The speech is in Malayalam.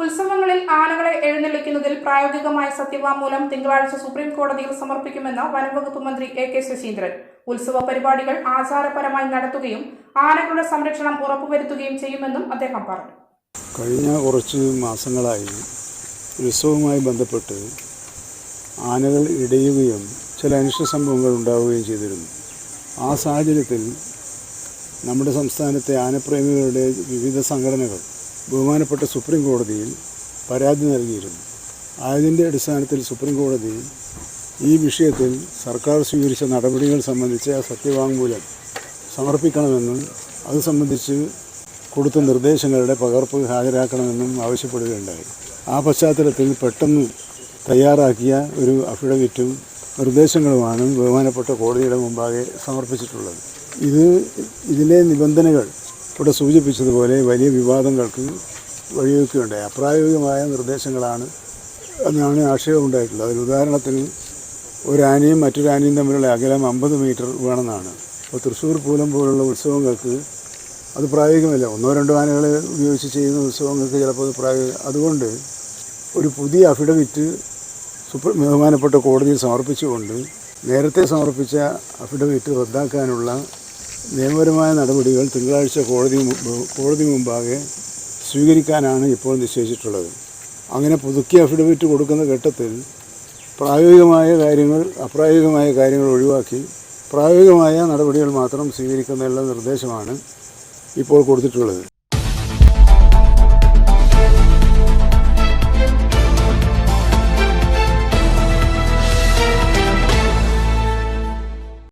ഉത്സവങ്ങളിൽ ആനകളെ എഴുന്നള്ളിക്കുന്നതിൽ പ്രായോഗികമായ സത്യവാങ്മൂലം തിങ്കളാഴ്ച സുപ്രീം കോടതിയിൽ സമർപ്പിക്കുമെന്ന് വനംവകുപ്പ് മന്ത്രി എ കെ ശശീന്ദ്രൻ. ഉത്സവ പരിപാടികൾ ആചാരപരമായി നടത്തുകയും ആനകളുടെ സംരക്ഷണം ഉറപ്പുവരുത്തുകയും ചെയ്യുമെന്നും അദ്ദേഹം പറഞ്ഞു. കഴിഞ്ഞ കുറച്ച് മാസങ്ങളായി ഉത്സവവുമായി ബന്ധപ്പെട്ട് ആനകൾ ഇടയുകയും ചില അനിഷ്ട സംഭവങ്ങൾ ഉണ്ടാവുകയും ചെയ്തിരുന്നു. ആ സാഹചര്യത്തിൽ നമ്മുടെ സംസ്ഥാനത്തെ ആനപ്രേമികളുടെ വിവിധ സംഘടനകൾ ബഹുമാനപ്പെട്ട സുപ്രീം കോടതിയിൽ പരാതി നൽകിയിരുന്നു. അതിന്റെ അടിസ്ഥാനത്തിൽ സുപ്രീം കോടതി ഈ വിഷയത്തിൽ സർക്കാർ സ്വീകരിച്ച നടപടികൾ സംബന്ധിച്ച സത്യവാങ്മൂലം സമർപ്പിക്കണമെന്നും അത് സംബന്ധിച്ച് കൊടുത്ത നിർദ്ദേശങ്ങളുടെ പകർപ്പ് ഹാജരാക്കണമെന്നും ആവശ്യപ്പെടുകയുണ്ടായി. ആ പശ്ചാത്തലത്തിൽ പെട്ടെന്ന് തയ്യാറാക്കിയ ഒരു അഫിഡവിറ്റും നിർദ്ദേശങ്ങളുമാണ് ബഹുമാനപ്പെട്ട കോടതിയുടെ മുമ്പാകെ സമർപ്പിച്ചിട്ടുള്ളത്. ഇത് ഇതിലെ നിബന്ധനകൾ ഇവിടെ സൂചിപ്പിച്ചതുപോലെ വലിയ വിവാദങ്ങൾക്ക് വഴിവെക്കുകയുണ്ടായി അപ്രായോഗികമായ നിർദ്ദേശങ്ങളാണ് എന്നാണ് ആക്ഷേപം ഉണ്ടായിട്ടുള്ളത്. അതിൽ ഉദാഹരണത്തിന് ഒരു മറ്റൊരാനയും തമ്മിലുള്ള അകലം അമ്പത് മീറ്റർ വേണമെന്നാണ്. അപ്പോൾ തൃശ്ശൂർ പൂരം പോലുള്ള ഉത്സവങ്ങൾക്ക് അത് പ്രായോഗികമല്ല. ഒന്നോ രണ്ടോ ആനകളെ ഉപയോഗിച്ച് ചെയ്യുന്ന ഉത്സവങ്ങൾക്ക് ചിലപ്പോൾ അത് പ്രായോഗിക അതുകൊണ്ട് ഒരു പുതിയ അഫിഡവിറ്റ് സുപ്രീം ബഹുമാനപ്പെട്ട കോടതിയിൽ സമർപ്പിച്ചുകൊണ്ട് നേരത്തെ സമർപ്പിച്ച അഫിഡവിറ്റ് റദ്ദാക്കാനുള്ള നിയമപരമായ നടപടികൾ തിങ്കളാഴ്ച കോടതി കോടതി മുമ്പാകെ സ്വീകരിക്കാനാണ് ഇപ്പോൾ നിശ്ചയിച്ചിട്ടുള്ളത്. അങ്ങനെ പുതുക്കിയ അഫിഡവിറ്റ് കൊടുക്കുന്ന ഘട്ടത്തിൽ പ്രായോഗികമായ കാര്യങ്ങൾ അപ്രായോഗികമായ കാര്യങ്ങൾ ഒഴിവാക്കി പ്രായോഗികമായ നടപടികൾ മാത്രം സ്വീകരിക്കുന്നതിനുള്ള നിർദ്ദേശമാണ് ഇപ്പോൾ കൊടുത്തിട്ടുള്ളത്.